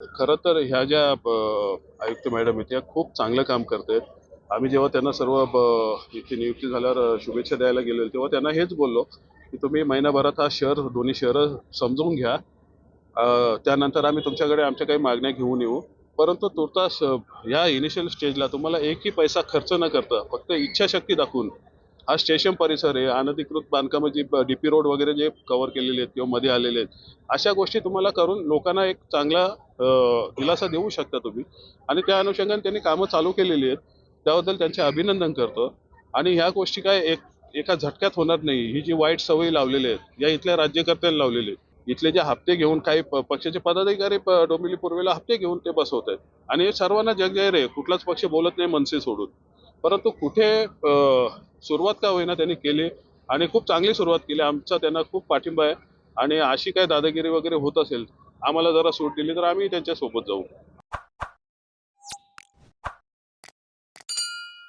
खरं तर ह्या ज्या आयुक्त मॅडम आहेत त्या खूप चांगलं काम करते आम्ही जेव्हा त्यांना सर्व इथे नियुक्ती झाल्यावर शुभेच्छा द्यायला गेलो तेव्हा त्यांना हेच बोललो की तुम्ही महिनाभरात हा शहर दोन्ही शहरं समजून घ्या. त्यानंतर आम्ही तुमच्याकडे आमच्या काही मागण्या घेऊन येऊ. परंतु तुर्तास ह्या इनिशियल स्टेजला तुम्हाला एकही पैसा खर्च न करता फक्त इच्छाशक्ती दाखवून हा स्टेशन परिसर आहे अनधिकृत बांधकामं जी डीपी रोड वगैरे जे कव्हर केलेले आहेत किंवा मध्ये आलेले आहेत अशा गोष्टी तुम्हाला करून लोकांना एक चांगला दिलासा देऊ शकता तुम्ही. आणि त्या अनुषंगाने त्यांनी कामं चालू केलेली आहेत. त्याबद्दल त्यांचे अभिनंदन करतो. आणि ह्या गोष्टी काय एक एका झटक्यात होणार नाही. ही जी वाईट सवयी लावलेली आहेत या इथल्या राज्यकर्त्यांनी लावलेली आहेत. इथले जे हप्ते घेऊन काही प- पक्षाचे पदाधिकारी डोंबिवली पूर्वेला हप्ते घेऊन ते बसवत आहेत. आणि हे सर्वांना जगजाहीर आहे. कुठलाच पक्ष बोलत नाही मनसे सोडून. परंतु कुठे सुरुवात का होईना त्यांनी केली आणि खूप चांगली सुरुवात केली. आमचा त्यांना खूप पाठिंबा आहे. आणि अशी काय दादागिरी वगैरे होत असेल आम्हाला जरा सूट दिली तर आम्ही त्यांच्यासोबत जाऊ.